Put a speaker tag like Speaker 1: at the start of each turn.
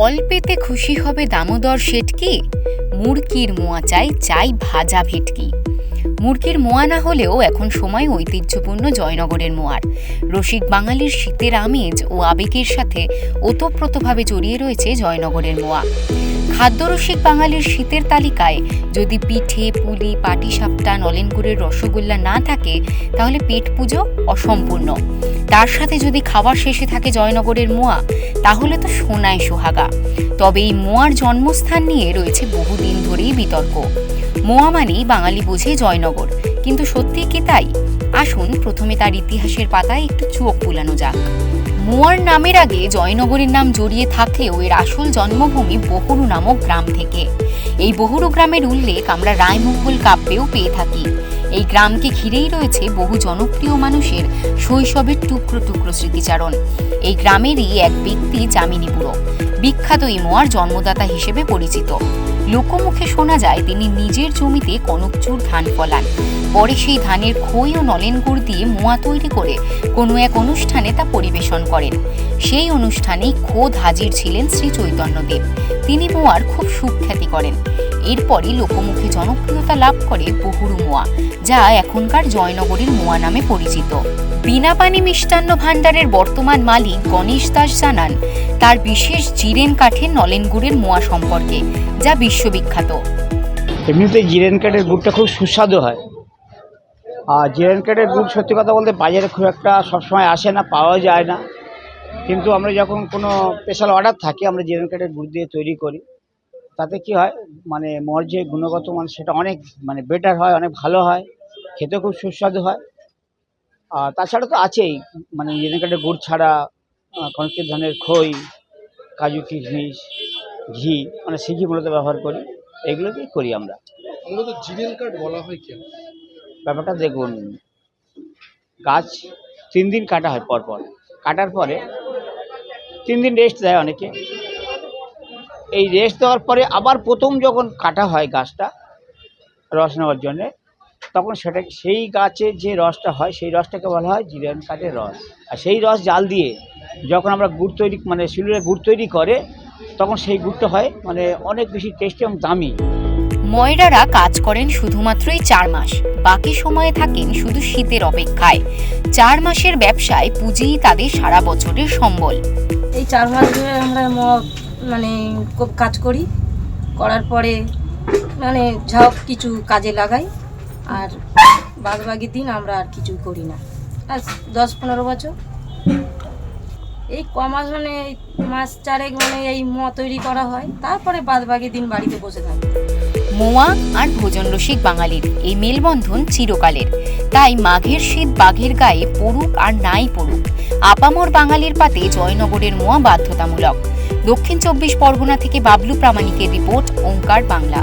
Speaker 1: অল্পেতে খুশি হবে দামোদর শেটকি? মুরকির মোয়া চাই চাই ভাজা ভেটকি। মুরগির মোয়া না হলেও এখন সময় ঐতিহ্যপূর্ণ জয়নগরের মোয়ার। রসিক বাঙালির শীতের আমেজ ও আবেগের সাথে ওতপ্রোতভাবে জড়িয়ে রয়েছে জয়নগরের মোয়া। খাদ্যরসিক বাঙালির শীতের তালিকায় যদি পিঠে, পুলি, পাটিসাপটা, নলেনগুড়ের রসগোল্লা না থাকে, তাহলে পেট পুজো অসম্পূর্ণ। তার সাথে যদি খাবার শেষে থাকে জয়নগরের মোয়া, তাহলে তো সোনায় সোহাগা। তবে এই মোয়ার জন্মস্থান নিয়ে রয়েছে বহুদিন ধরেই বিতর্ক। মোয়া মানেই বাঙালি বোঝে জয়নগর, কিন্তু সত্যি কি তাই? আসুন প্রথমে তার ইতিহাসের পাতায় একটু চোখ বুলানো যাক। মোয়ার নামের আগে জয়নগরের নাম জড়িয়ে থাকলেও এর আসল জন্মভূমি বহুরু নামক গ্রাম থেকে। এই বহুরু গ্রামের উল্লেখ আমরা রায়মঙ্গল কাব্যেও পেয়ে থাকি। এই গ্রামকে ঘিরেই রয়েছে বহু জনপ্রিয় মানুষের শৈশবের টুকরো টুকরো স্মৃতিচারণ। এই গ্রামেরই এক ব্যক্তি যামিনী বিখ্যাত এই মোয়ার জন্মদাতা হিসেবে পরিচিত। লোকমুখে শোনা যায়, তিনি নিজের জমিতে কনকচুর ধান ফলান। পরে সেই ধানের খই ও নলেন গুড় দিয়ে মোয়া তৈরি করে কোনো এক অনুষ্ঠানে তা পরিবেশন করেন। সেই অনুষ্ঠানেই খোদ হাজির ছিলেন শ্রী চৈতন্যদেব। তিনি মোয়ার খুব সুখ্যাতি করেন। এরপরই লোকমুখে জনপ্রিয়তা লাভ করে বহুরু মোয়া, যা এখনকার জয়নগরের মোয়া নামে পরিচিত। বিনাপানি মিষ্টান্ন ভাণ্ডারের বর্তমান মালিক গণেশ দাস জানান, তার বিশেষ জিরেন কাঠের নলেন গুড়ের মোয়া সম্পর্কে, যা বিশ্ববিখ্যাত।
Speaker 2: এমনিতে জিরেন কাঠের গুড়টা খুব সুস্বাদু হয়। আর জিরেন কাঠের গুড় সত্যি কথা বলতে বাজারে খুব একটা সবসময় আসে না পাওয়া যায় না। কিন্তু আমরা যখন কোনো স্পেশাল অর্ডার থাকে, আমরা জিরেন কাঠের গুড় দিয়ে তৈরি করি। তাতে কি হয়? মানে মর যে গুণগত মান সেটা অনেক মানে বেটার হয় অনেক ভালো হয় খেতে খুব সুস্বাদু হয়। আর তাছাড়া তো আছেই মানে কাঠের গুড় ছাড়া কনকের ধানের খই কাজু কিশমিশ ঘি মানে সিঘি মূলত ব্যবহার করি এগুলো দিয়ে করি আমরা।
Speaker 3: মূলত জিরেন কাঠ বলা হয় কেন?
Speaker 2: ব্যাপারটা দেখুন গাছ তিন দিন কাটা হয় পর পর কাটার পরে তিন দিন রেস্ট দেয় অনেকে। এই রেস্ট দেওয়ার পরে আবার প্রথম যখন কাটা হয় গাছটা রস নেওয়ার জন্যে তখন সেটা সেই গাছে যে রসটা হয় সেই রসটাকে বলা হয় জিরেন কাঠের রস। আর সেই রস জাল দিয়ে যখন আমরা গুড় তৈরি মানে শিলুরে গুড় তৈরি করে তখন সেই গুড়টা হয় মানে অনেক বেশি টেস্টি এবং দামি।
Speaker 1: ময়রারা কাজ করেন শুধুমাত্রই চার মাস। বাকি সময়ে থাকেন শুধু শীতের অপেক্ষায়। চার মাসের ব্যবসায় পুঁজিই তাদের সারা বছরের সম্বল।
Speaker 4: এই চার মাস ধরে আমরা মানে কাজ করি। করার পরে মানে সব কিছু কাজে লাগাই। আর বাদ বাকি দিন আমরা আর কিছু করি না। আর দশ পনেরো বছর। এই কমাস মানে মাস চারেক মানে এই ম তৈরি করা হয়। তারপরে বাদ বাকি দিন বাড়িতে বসে থাকি।
Speaker 1: মোয়া আর ভোজন রসিক বাঙালির এই মেলবন্ধন চিরকালের। তাই মাঘের শীত বাঘের গায়ে পড়ুক আর নাই পড়ুক। আপামর বাঙালির পাতে জয়নগরের মোয়া বাধ্যতামূলক। দক্ষিণ চব্বিশ পরগনা থেকে বাবলু প্রামাণিকের রিপোর্ট ওঙ্কার বাংলা।